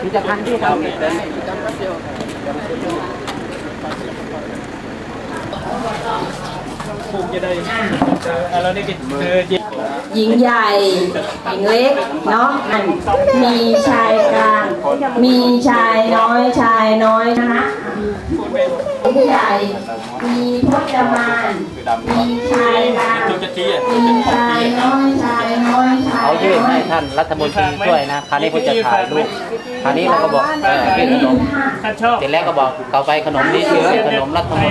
คงจะได้เออแล้วนี่ก็เจอจริงหญิงใหญ่หญิงเล็กเนาะอันมีชายกลางมีชายน้อยชายน้อยนะคะหญิงใหญ่ มีพจมานมีชายกลางมีชายน้อยชายน้อยชายน้อย ท่านรัฐมนตรีช่วยนะคราวนี้ผมจะถ่ายรูปคราวนี้เราก็บอกเออยื่นขนมท่านชอบเสร็จแล้วก็บอกต่อไปขนมนี้ชื่อขนมรัฐมนตรี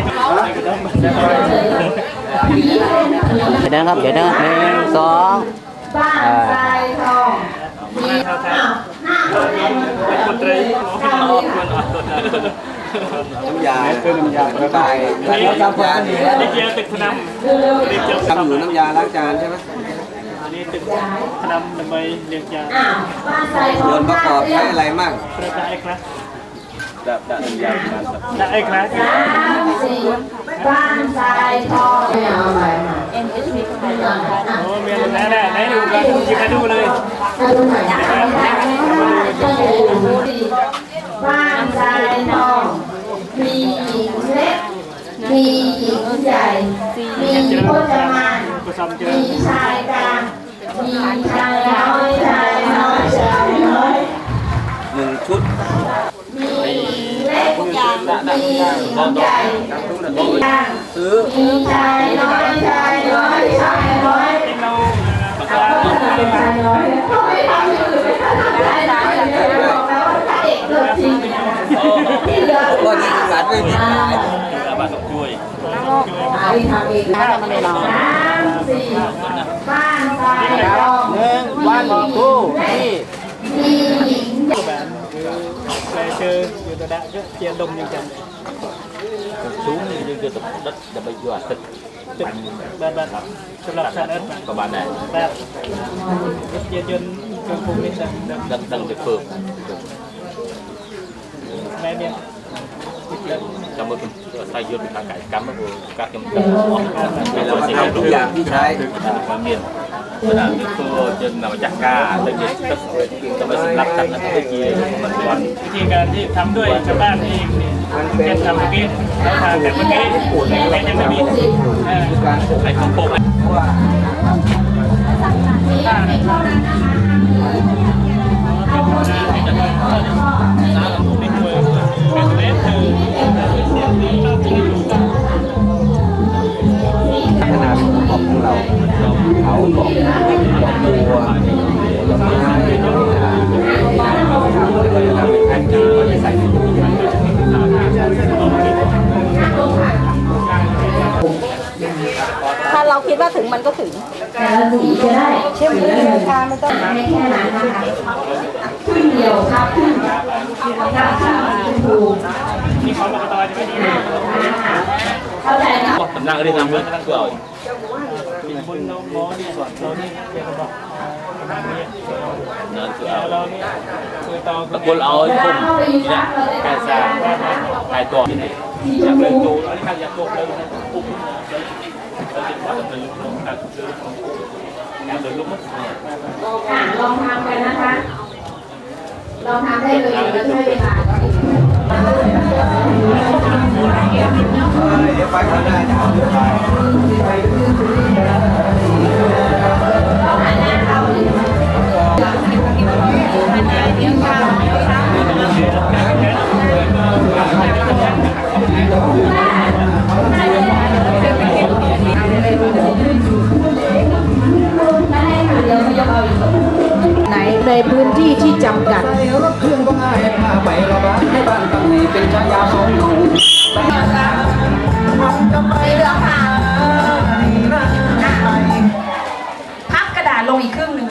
เดี๋ยวนะครับเดี๋ยวนะหนึ่งสองบ้านทรายทองมีอ้าวหน้าเขาเรียนคนตรีน้ำยาคือน้ำยาระบายนี่น้ำยานี่นี่เกียร์ตึกพนัมนี่เกียร์ทำอยู่น้ำยาล้างจานใช่ไหมอั นนี้ตึกพนัมทำไมเรียกยาอ้าวบ้านทรายทอส่วงนประกอบใช้อะไรมั่งประดาไอ้คลาสดับดับน้ำยาการสับดาไอ้คลาสสามสี่บ้านทรายทองไม่เอาอะไรมาเอ็นเอสพีไปก่อนนะโอ้เมียนไหนไหนดูกันยิงกันดูเลยมาดูหน่อยนะคะบ้านทรายทองมีหญิงเล็กมีหญิงใหญ่มีพจมานกูซ้ำเจอมีชายกลาง มีชายน้อยชายน้อยชายน้อยหนึ่งชุดมีเล็กมีใหญ่มีกลางซื้อมีชาย น้อยชายน้อยชายน้อย ที่เรา เป็นชายน้อยก็ไม่ทำอย่างอื่นชายน้อยเนี่ยบอกแล้วว่าพระเอกตัวจริงที่เหลือ ก็ยี่สิบบาทไม่มีขาย บ้านต้องช่วย หาที่ทำเองนะสามสี่บ้านทรายทอง หนึ่งวันทูที่ มีหญิงใหญ่ bạn về chơi người ta đã rất chia đông như chẳng xuống nhưng chưa tập đấtจะไปอยู่ตึก tức bạn bạn sắp lập sản ớt ประมาณไหน bạn rất chia chân cường cùng lên đằng đằng ดังดั เป็นใส่ยศเป็นทางไก่กำมาบูกักยมกัเรามาทำทุกอย่างที่ใช้มาเมียนขนาดนี้ตัวจนนำจากกาตึกนี้ตึกจะไปสำลักกันนะตึกยี่มันวันวิธีการที่ทำด้วยชาวบ้านเองนี่เช่นทำเมื่อกี้แล้วทานแต่เมื่อกี้แม่ยังไม่มีเออไอ้ของโป่งนี่ มันก็ถึงแต่ละสีจะได้เข้มข้นนะคะไม่ต้องไม่แค่นั้นนะคะขึ้นเดียวครับขึ้นครับขึ้นขึ้นถูกที่เขาบอกตอจะไม่ดีนะเข้าใจนะตำนานก็ได้ทำเพื่อนตั้งตัวคนเราหมอเนี่ยเรานี่เรียกบอกประมาณนี้นั่นคือเอาเรานี่คือตอตะกุลเอาไอ้ปุ่มนี่แค่ซาไอ้ตัวนี่อยากเลยโจแล้วที่ข้างอยากโจเลยปุ่ม เราจะว่าจะลุกลงการซื้ออยากเลยลุกมั้งอะลองทำกันนะคะ ลองทำได้เลยแล้วช่วยเวลาเดี๋ยวไปข้างหน้าจะเอาเดี๋ยวไป จำกัดรถเครื่องก็ง่ายให้พาไประบายให้บ้านตั้งนี้เป็นชายาสองหนุ่มพับกระดาษลงอีกครึ่งหนึ่ง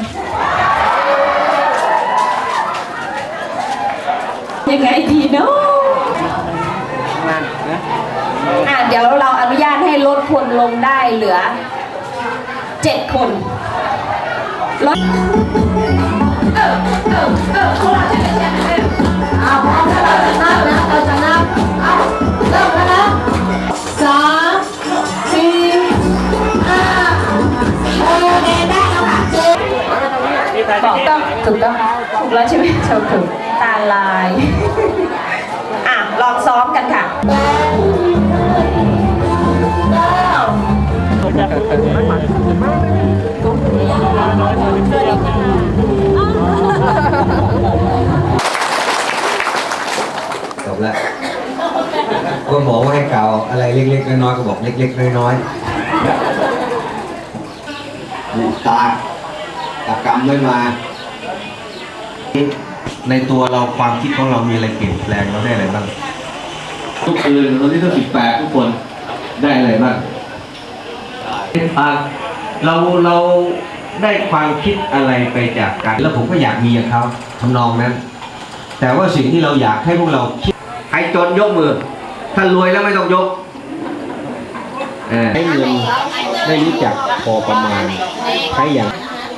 ยังไงดีเนาะอะเดี๋ยวเราอนุญาตให้ลดคนลงได้เหลือเจ็ดคนลด ถูกต้องถูกต้องถูกแล้วใช่ไหมถูกถูกตาลาย อะ ลองซ้อมกันค่ะ ก็บอกว่าให้เก่าอะไรเล็กๆน้อยๆก็บอกเล็กๆน้อยๆตาตากรรมไม่มา ในตัวเราความคิดของเรามีอะไรเปลี่ยนแปลงเราได้อะไรบ้าง ทุกคืนตอนที่เท่าสิบแปดทุกคนได้อะไรบ้างอ่าเราเราได้ความคิดอะไรไปจากการแล้วผมก็อยากมีอย่างเขาทำนองนั้น แต่ว่าสิ่งที่เราอยากให้พวกเราคิดใครจนยกมือ ถ้ารวยแล้วไม่ต้องยกเออให้เงินได้รู้จักพอประมาณใช้อย่าง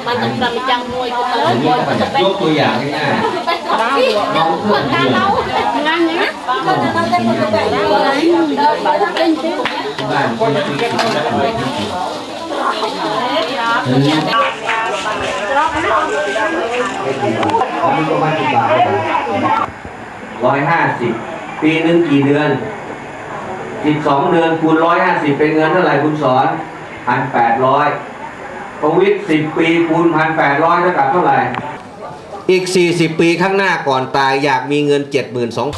มันจะทำจังมวยกูเตออันร์นี้ก็อยากยกตัวอย่างง่ายๆน้องเพื่อนเพื่อนงานเนี้ยมันจะต้องเป็นคนแบบนี้อะไรเป็นบ้านคนที่คิดและเคยคิดเขาไม่ก็มาสิบบาทร้อยห้าสิบปีหนึ่งกี่เดือน สิบสองเดือนคูณร้อยห้าสิบเป็นเงินเท่าไหร่คุณสอนพันแปดร้อยประวิตสิบปีคูณพันแปดร้อยเท่ากับเท่าไหร่ อีกสี่สิบปีข้างหน้าก่อนตายอยากมีเงินเจ็ดหมื่นสอง